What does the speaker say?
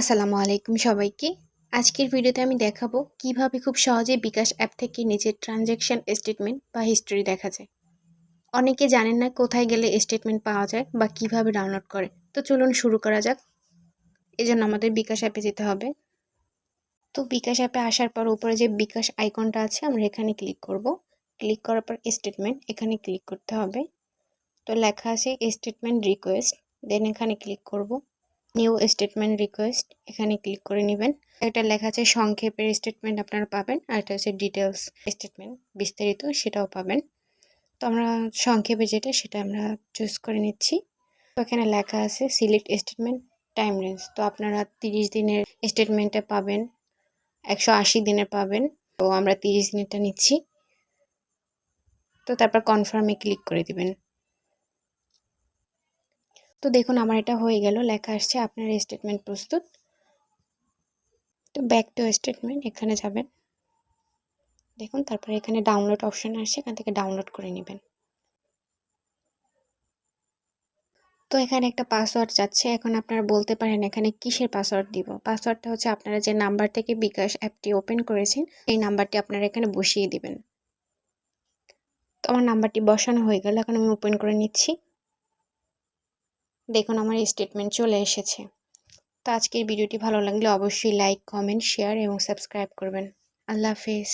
আসসালামু আলাইকুম সবাইকে। আজকের ভিডিওতে আমি দেখাবো কীভাবে খুব সহজে বিকাশ অ্যাপ থেকে নিজের ট্রানজ্যাকশন স্টেটমেন্ট বা হিস্টোরি দেখা যায়। অনেকে জানেন না কোথায় গেলে স্টেটমেন্ট পাওয়া যায় বা কীভাবে ডাউনলোড করে। তো চলুন শুরু করা যাক। এজন্য আমাদের বিকাশ অ্যাপে যেতে হবে। তো বিকাশ অ্যাপে আসার পর উপরে যে বিকাশ আইকনটা আছে, আমরা এখানে ক্লিক করব। ক্লিক করার পর স্টেটমেন্ট, এখানে ক্লিক করতে হবে। তো লেখা আছে স্টেটমেন্ট রিকোয়েস্ট, দেন এখানে ক্লিক করব। নিউ স্টেটমেন্ট রিকোয়েস্ট এখানে ক্লিক করে নেবেন। এটা লেখা আছে সংক্ষেপের স্টেটমেন্ট আপনারা পাবেন, আর এটা হচ্ছে ডিটেলস স্টেটমেন্ট বিস্তারিত, সেটাও পাবেন। তো আমরা সংক্ষেপে যেটা, সেটা আমরা চুজ করে নিচ্ছি। তো এখানে লেখা আছে সিলেক্ট স্টেটমেন্ট টাইম রেঞ্জ তো আপনারা তিরিশ দিনের স্টেটমেন্টটা পাবেন, একশো আশি দিনের পাবেন। তো আমরা তিরিশ দিনেরটা নিচ্ছি। তো তারপর কনফার্মে ক্লিক করে দিবেন। তো দেখুন, আমার এটা হয়ে গেল, লেখা আসছে আপনার স্টেটমেন্ট প্রস্তুত। তো ব্যাক টু স্টেটমেন্ট এখানে যাবেন। দেখুন, তারপরে এখানে ডাউনলোড অপশন আসছে, এখান থেকে ডাউনলোড করে নেবেন। তো এখানে একটা পাসওয়ার্ড যাচ্ছে, এখন আপনারা বলতে পারেন এখানে কিসের পাসওয়ার্ড দিব? পাসওয়ার্ডটা হচ্ছে আপনারা যে নাম্বার থেকে বিকাশ অ্যাপটি ওপেন করেছেন, এই নাম্বারটি আপনারা এখানে বসিয়ে দিবেন। তো আমার নাম্বারটি বসানো হয়ে গেল, এখন আমি ওপেন করে নিচ্ছি। দেখুন, আমার স্টেটমেন্ট চলে এসেছে। তো আজকের ভিডিওটি ভালো লাগলে অবশ্যই লাইক কমেন্ট শেয়ার এবং সাবস্ক্রাইব করবেন। আল্লাহ হাফেজ।